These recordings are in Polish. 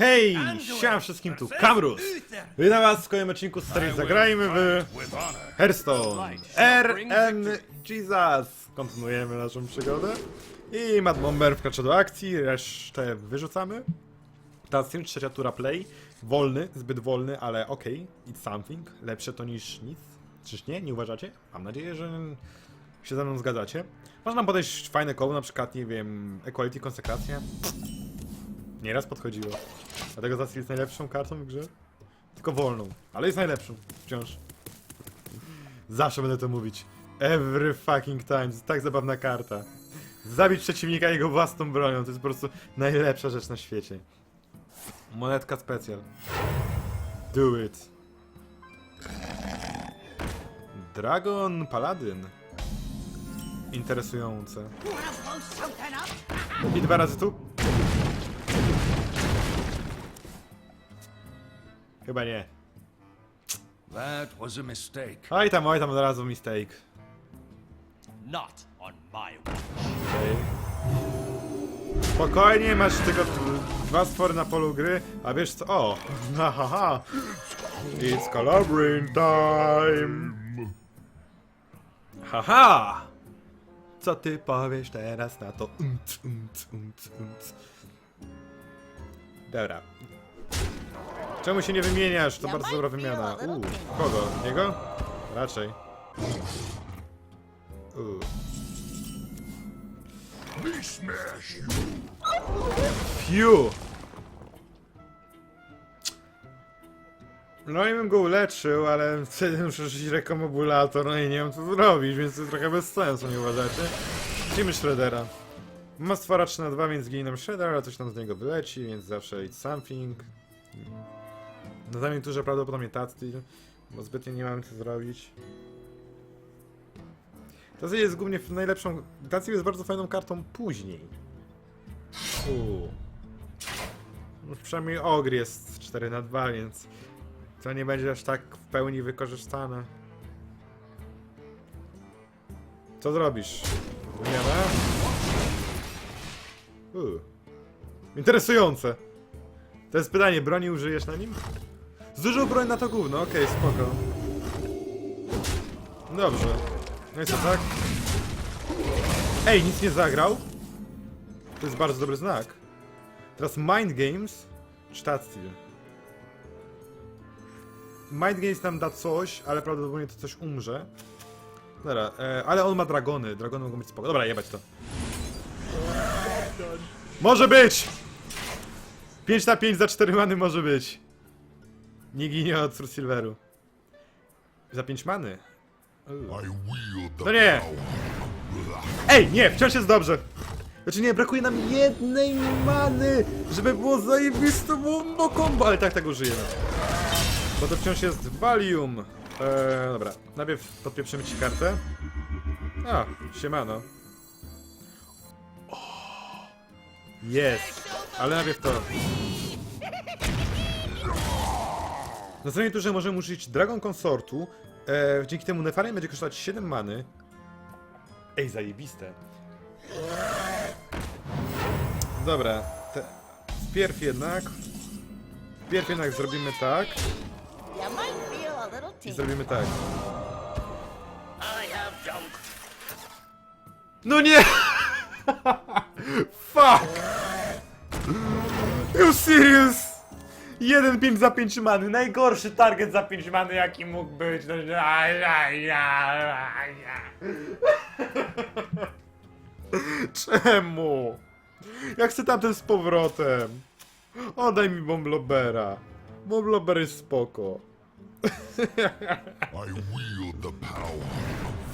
Hej, siema wszystkim, tu Kamrus! Witam was w kolejnym odcinku z serii Zagrajmy w Hearthstone RN Jesus! Kontynuujemy naszą przygodę i Mad Bomber wkracza do akcji, resztę wyrzucamy. Ta stream, trzecia tura play, wolny, zbyt wolny, ale okej, it's something, lepsze to niż nic. Czyż nie? Nie uważacie? Mam nadzieję, że się ze mną zgadzacie. Można podejść fajne koło, na przykład, nie wiem, Equality, konsekracja. Nieraz podchodziło. Dlatego Zasil jest najlepszą kartą w grze. Tylko wolną, ale jest najlepszą. Wciąż. Zawsze będę to mówić. Every fucking time. Tak zabawna karta. Zabić przeciwnika jego własną bronią. To jest po prostu najlepsza rzecz na świecie. Monetka specjal. Do it. Dragon Paladyn. Interesujące. I dwa razy tu. Chyba nie. That was a mistake. Oj tam, oj tam, od razu mistake. Not on my watch. Okej. Spokojnie, masz tylko dwa stwory na polu gry, a wiesz co? O! Ha ha ha! It's Calabrian time! Haha! Co ty powiesz teraz na to? Unt, unt, unt, unt. Dobra. Czemu się nie wymieniasz? To bardzo dobra wymiana. Uuu, kogo? Niego? Raczej. Uuu. Fiu! No i bym go uleczył, ale wtedy muszę rzucić rekomobulator, no i nie wiem co zrobić, więc to trochę bez sensu, nie uważacie? Lecimy Shreddera. Ma stwora 3 na 2, więc giną Shredder, ale coś tam z niego wyleci, więc zawsze it's something. Na danej turze prawdopodobnie Tatsteel, bo zbytnio nie mamy co zrobić. Tatsteel jest głównie najlepszą... Tatsteel jest bardzo fajną kartą później. Uuu. No, przynajmniej Ogr jest 4 na 2, więc to nie będzie aż tak w pełni wykorzystane. Co zrobisz? Wymiana? Uuu. Interesujące. To jest pytanie, broni użyjesz na nim? Zużył broń na to gówno, okej, spoko. Dobrze. No i co tak? Ej, nic nie zagrał? To jest bardzo dobry znak. Teraz Mind Games czy Tatsteel? Mind Games nam da coś, ale prawdopodobnie to coś umrze. Dobra, e, ale on ma dragony. Dragony mogą być spoko. Dobra, jebać to. Może być! 5 na 5 za 4 many może być. Nie ginie od Sur Silveru. Za 5 many? No nie! Ej, nie, wciąż jest dobrze. Znaczy nie, brakuje nam jednej many, żeby było zajebiste bombo combo, ale tak, tak użyjemy. Bo to wciąż jest Valium. Eee, dobra, najpierw podpieprzymy ci kartę. A, siemano. Jest, ale najpierw to. Na następnej turze możemy użyć Dragon Consortu. E, dzięki temu Nefarian będzie kosztować 7 many. Ej, zajebiste. Dobra, te... wpierw jednak... Wpierw jednak zrobimy tak i zrobimy tak. No nie! Fuck! You serious? 1-5 za 5 many, najgorszy target za 5 many jaki mógł być. No. Czemu? Ja chcę tamten z powrotem. Oddaj mi Bomblobera. Bomblober jest spoko. I wield the power.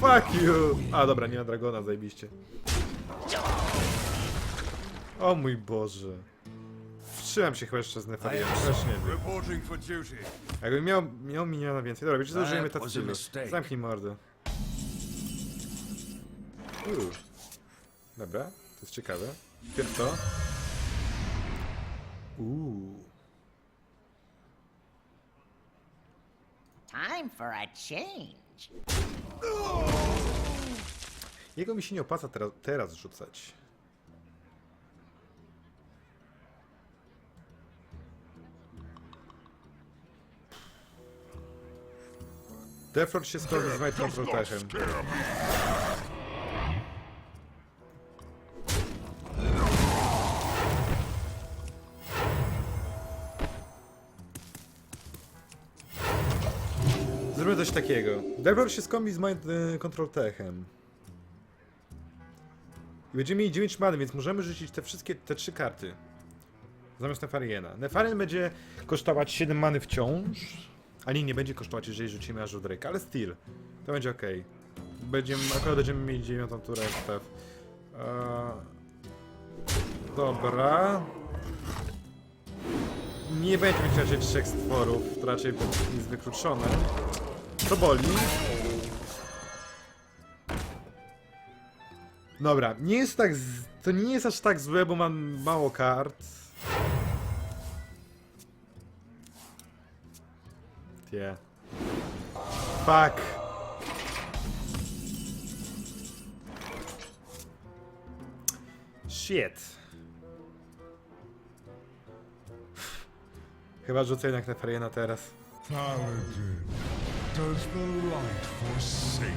Fuck you! A dobra, nie ma Dragona, zajebiście. O mój Boże. Wstrzymam się chyba jeszcze z Nefariem, też nie wiem. Reporting for duty. Jakbym miał, miał miniona więcej. Dobra, wiecie co, użyjemy That was a Tatsilu. mistake. Zamknij mordę. Uuu. Dobra, to jest ciekawe. Pierw to. Uuu. Time for a change. Jego mi się nie opłaca teraz, teraz rzucać. Deflord się skończy z Might Control Techem. Zróbmy coś takiego. Deflord się skombi z Mind y. I będziemy mieli 9 many, więc możemy rzucić te wszystkie, te trzy karty. Zamiast Nefariena. Nefarien będzie kosztować 7 many wciąż. Ani nie będzie kosztować, jeżeli rzucimy aż Drake, ale still. To będzie ok. Będziemy, akurat będziemy mieli 9 turę staw. Eee, dobra. Nie będzie mieć raczej trzech stworów, to raczej jest wykluczone. To boli. Dobra, nie jest tak. Z... To nie jest aż tak złe, bo mam mało kart. Tie. Fuck. Shit. Chyba rzucę jednak Nefariena teraz. Paladin, does the light forsake?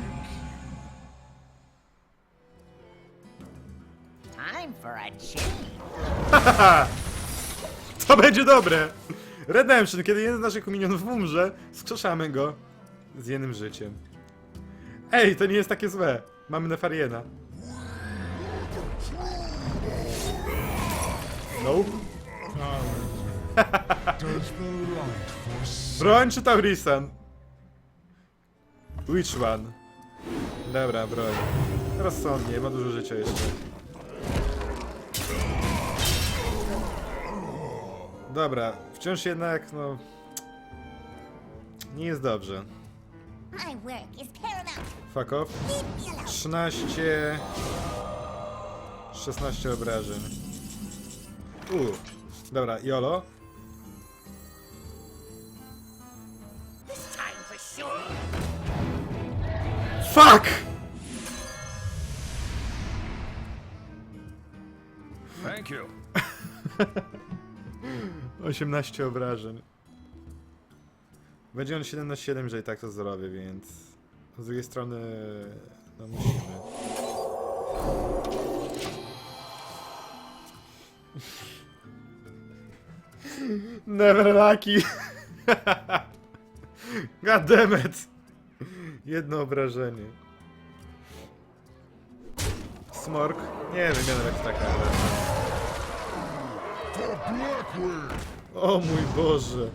Time for a change. To będzie dobre! Redemption, kiedy jeden z naszych minionów umrze, skrzeszamy go z jednym życiem. Ej, to nie jest takie złe. Mamy Nefariena. Forsake Broń czy Taurisan? Which one? Dobra, broń. Rozsądnie, ma dużo życia jeszcze. Dobra, wciąż jednak, no... Nie jest dobrze. Fuck off. 13... 16 obrażeń. Uuu. Dobra, Jolo. Fuck! Thank you. 18 obrażeń. Będzie on 7 na 7, że i tak to zrobię, więc... Z drugiej strony... No musimy. Never lucky! God! Jedno obrażenie. Smork? Nie wiem, nawet taka. Blackwing? O mój Boże.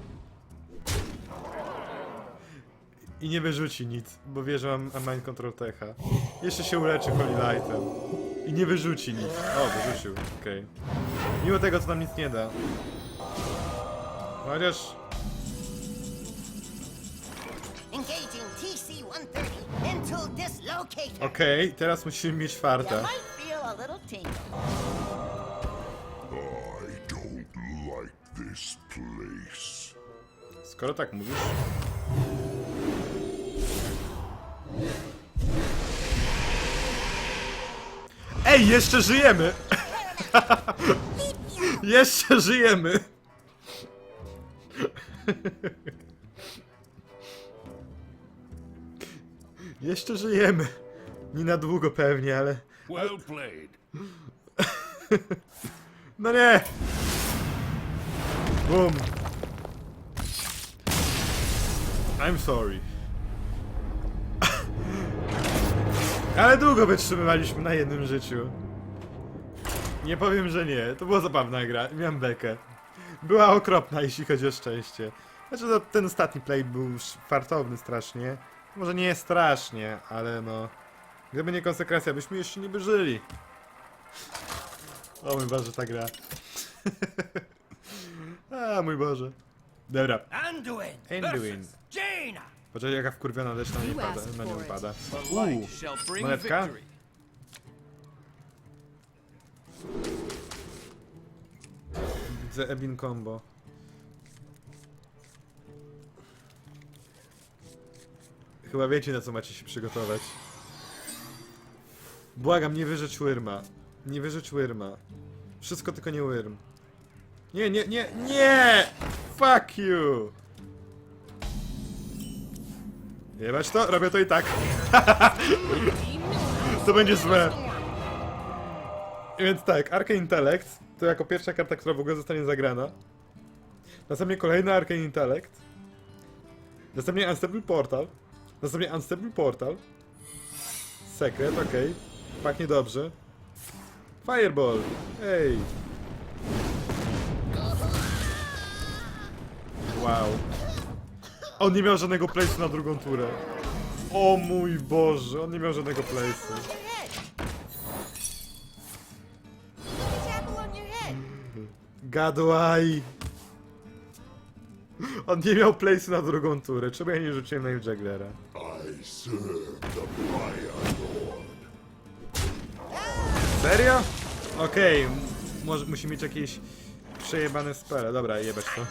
I nie wyrzuci nic, bo wie, że mam Mind Control Techa. Jeszcze się uleczy Holy Lightem. I nie wyrzuci nic. O, wyrzucił, okej. Mimo tego, co nam nic nie da. Chociaż... Engaging TC-130 into dislocator. Okej, teraz musimy mieć farta. This place. Skoro tak mówisz... Ej, jeszcze żyjemy! jeszcze żyjemy! jeszcze żyjemy. Nie na długo pewnie, ale... Well played. No nie! Boom. I'm sorry. Ale długo wytrzymywaliśmy na jednym życiu. Nie powiem, że nie. To była zabawna gra. Miałem bekę. Była okropna, jeśli chodzi o szczęście. Znaczy, no, ten ostatni play był fartowny strasznie. Może nie strasznie, ale no... Gdyby nie konsekwencja, byśmy jeszcze nie by żyli. O mój Boże, ta gra. A mój Boże. Dobra. Anduin! Anduin. versus Jaina! Poczekaj, jaka wkurwiona deszcz na, nie pada, na nią pada. Uuu, monetka? Widzę Ebin combo. Chyba wiecie na co macie się przygotować. Błagam, nie wyrzecz Wyrma. Nie wyrzecz Wyrma. Wszystko tylko nie Wyrm. Nie, nie, nie, nie! Fuck you! Jebać to? Robię to i tak. to będzie złe. Więc tak, Arcane Intellect to jako pierwsza karta, która w ogóle zostanie zagrana. Następnie kolejny Arcane Intellect. Następnie Unstable Portal. Następnie Unstable Portal. Sekret, okej. Pachnie dobrze. Fireball! Ej! Wow. On nie miał żadnego place'u na drugą turę. O mój Boże, on nie miał żadnego place'u. Gadłaj! On nie miał place'u na drugą turę. Czemu ja nie rzuciłem na Lord. Serio? Okej, może musi mieć jakieś przejebane spele. Dobra, jebać to.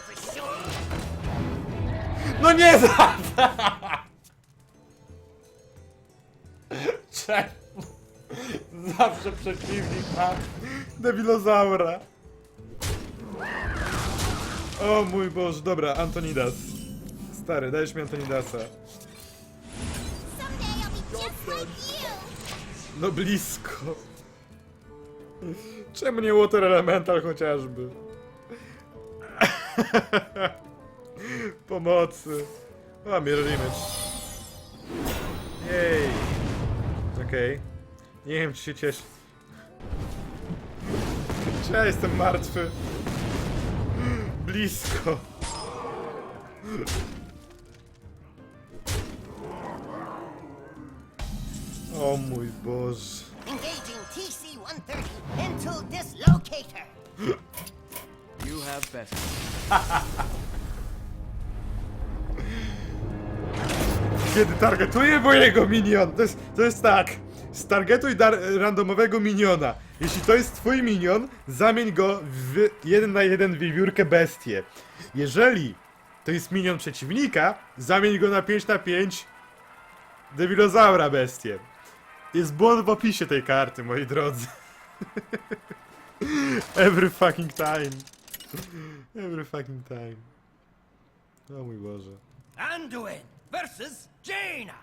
No nie za! Czemu? Zawsze przeciwnik ma debilozaura. O mój Boże, dobra, Antonidas. Stary, dajesz mi Antonidasa. Someday I'll be just like you. No blisko. Czemu nie Water Elemental chociażby? Pomocy. O, mirror image. Jej. Okej. Nie wiem, czy się cieszy. Czy ja jestem martwy? Blisko. O mój Boże. Engaging TC-130 into dislocator. You have best. Kiedy targetuję mojego minion, to jest, to jest tak. Stargetuj dar randomowego miniona. Jeśli to jest twój minion, zamień go w jeden na jeden wiewiórkę bestię. Jeżeli to jest minion przeciwnika, zamień go na 5 na 5 debilozaura bestię. Jest błąd w opisie tej karty, moi drodzy. Every fucking time. Every fucking time. O mój Boże. Anduin versus Jaina.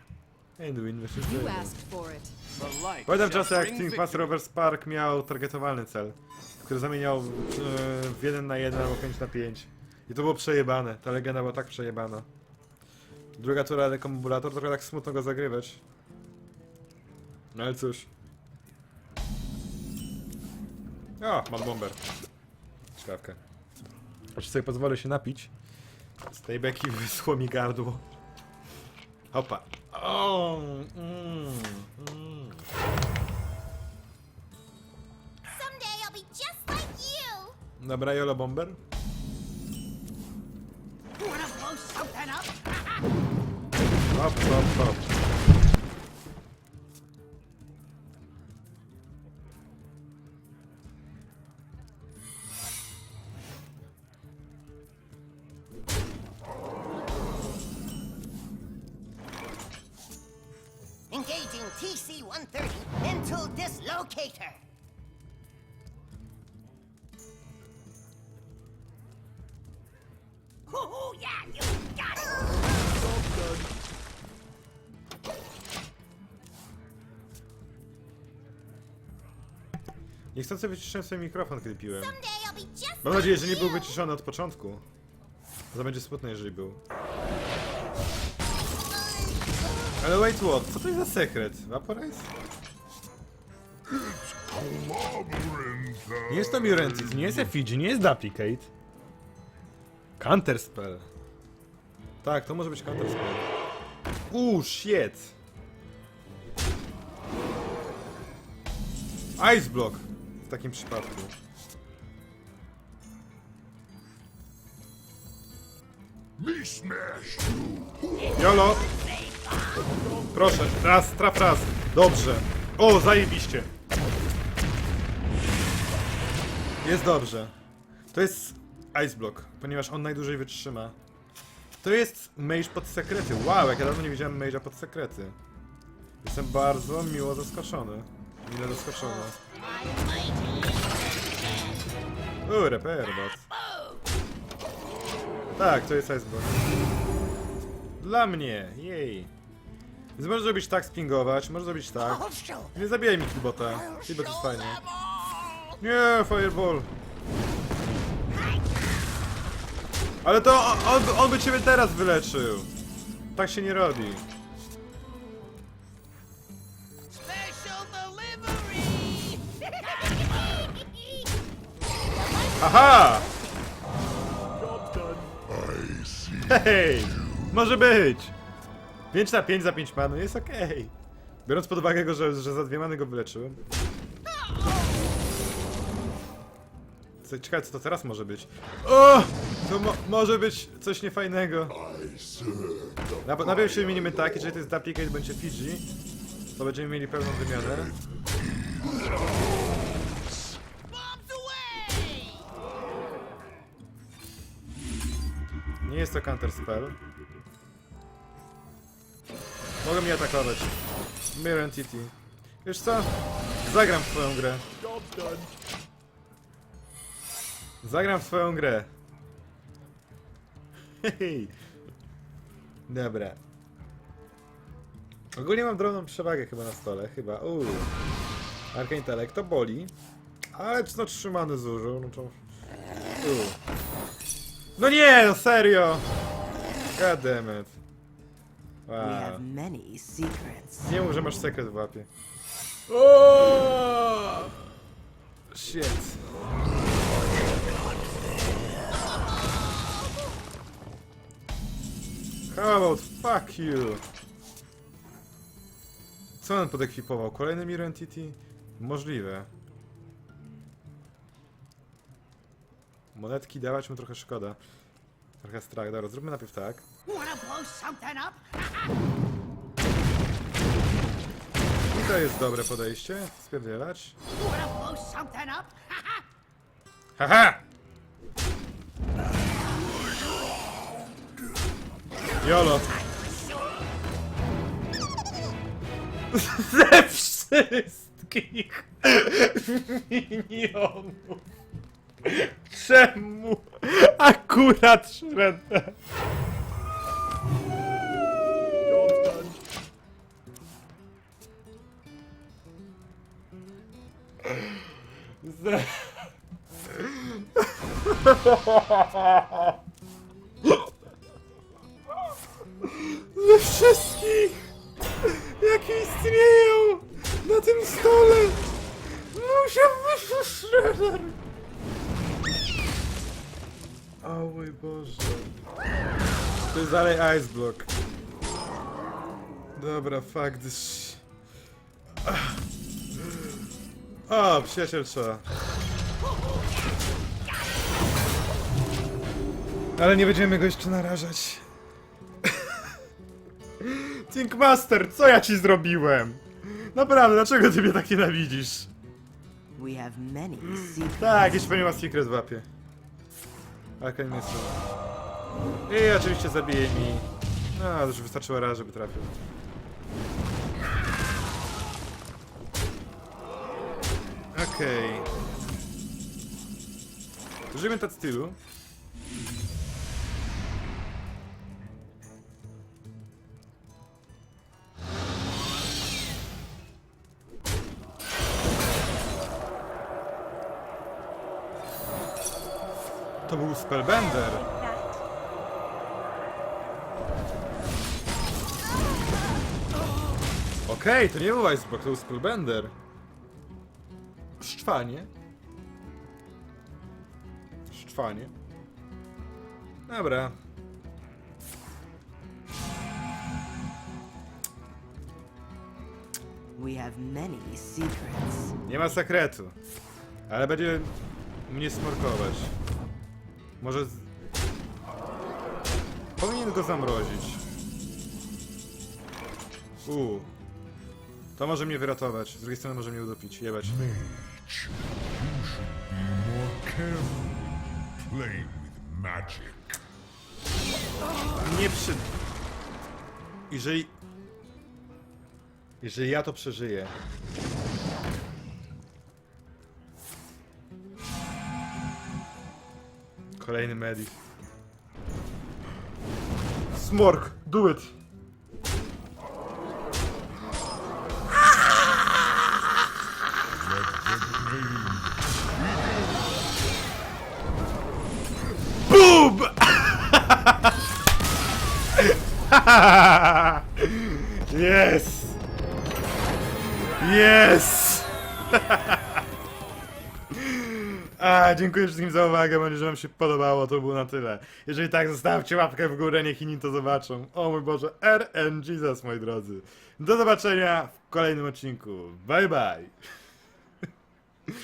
Anduin vs. You Jaina. asked for it. The light Pamiętam shall czasy jak bring Team victory. Fast Rover Spark miał targetowalny cel, który zamieniał e, w 1 na 1 albo 5 na 5. I to było przejebane, ta legenda była tak przejebana. Druga tura dekombulator, trochę tak smutno go zagrywać. No ale cóż. O, mam bomber. Czkawkę. Aż sobie pozwolę się napić. Z tej beki wyschło mi gardło. Hopa. O, mm, mm. Someday I'll be just like you. Dobra, Jolo Bomber. Hop, hop, hop. Engaging TC-130 into dislocator. Hoo-hoo, yeah, you got it. Niechcący wyciszyłem sobie mikrofon, kiedy piłem. Someday I'll be just Mam nadzieję, że nie był wyciszony od początku. To będzie smutne, jeżeli był. Ale wait what? Co to jest za sekret? Vaporize? Nie jest to Murentis, nie jest Effigy, nie jest Duplicate. Counter spell. Tak, to może być counter spell. Uuu, shit. Ice block w takim przypadku. Jolo! Proszę, raz, traf raz. Dobrze. O, zajebiście. Jest dobrze. To jest Ice Block, ponieważ on najdłużej wytrzyma. To jest mage pod sekrety. Wow, jak ja dawno nie widziałem mage'a pod sekrety. Jestem bardzo miło zaskoczony. Mile zaskoczony. Uuu, repair bot. Tak, to jest Ice Block. Dla mnie, jej. Więc możesz zrobić tak, spingować, możesz zrobić tak. Nie zabijaj mi Killbota. Killbot jest fajny. Nie, Fireball. Ale to on, on, by ciebie teraz wyleczył. Tak się nie robi. Aha! Hej! Może być! 5 na 5 za 5 manu jest okej. Biorąc pod uwagę go, że, że za dwie many go wyleczyłem. Ciekawe co to teraz może być. O! To mo może być coś niefajnego. Na- Najpierw się wymienimy tak, jeżeli to jest duplicate będzie Fiji, to będziemy mieli pełną wymianę. Nie jest to counter spell. Mogę mnie atakować. Mirror Entity. Wiesz co? Zagram w twoją grę. Zagram w twoją grę. Hej. Dobra. Ogólnie mam drobną przewagę chyba na stole, chyba. Uuu. Intelekt, to boli. Ale no trzymany zużył, no to... No nie, no serio! God damn it. We Wow. have many secrets. Nie mów, że masz sekret w łapie. O! Shit. How about fuck you? Co on podekwipował? Kolejny Mirror Entity? Możliwe. Monetki dawać mu trochę szkoda. Trochę strach. Dobra, zróbmy najpierw tak. Wanna blow something up? I to jest dobre podejście. Spierdzielać. Something up? Haha! Jolo. Ze wszystkich minionów. Czemu akurat Shredder? Ze... Wszystkich, jakie istnieją na tym stole, musiał być Shredder. O mój Boże. To jest dalej Ice Block. Dobra, fuck this sh-. O, przyjaciel trzeba. Ale nie będziemy go jeszcze narażać. Thinkmaster, co ja ci zrobiłem? Naprawdę, dlaczego ty mnie tak nienawidzisz? We have many. Tak, jeszcze pewnie ma secret w łapie. Alchemist. I oczywiście zabije mi. No, już wystarczyło raz, żeby trafił. Okej. Okay. Użyjmy tak stylu. To był Spellbender. Okej, to nie był Icebox, to był Spellbender. Szczwanie. Szczwanie. Dobra. We have many secrets. Nie ma sekretu. Ale będzie mnie smorkować. Może... Z... Powinien go zamrozić. Uuu. To może mnie wyratować. Z drugiej strony może mnie udupić. Jebać. Mage, you should be more careful playing with magic. Nie przy... Jeżeli... Jeżeli ja to przeżyję... Kolejny medic. Smork, do it! Yes! Yes! A, dziękuję wszystkim za uwagę, mam nadzieję, że wam się podobało, to było na tyle. Jeżeli tak, zostawcie łapkę w górę, niech inni to zobaczą. O mój Boże, RN Jesus, moi drodzy. Do zobaczenia w kolejnym odcinku. Bye bye!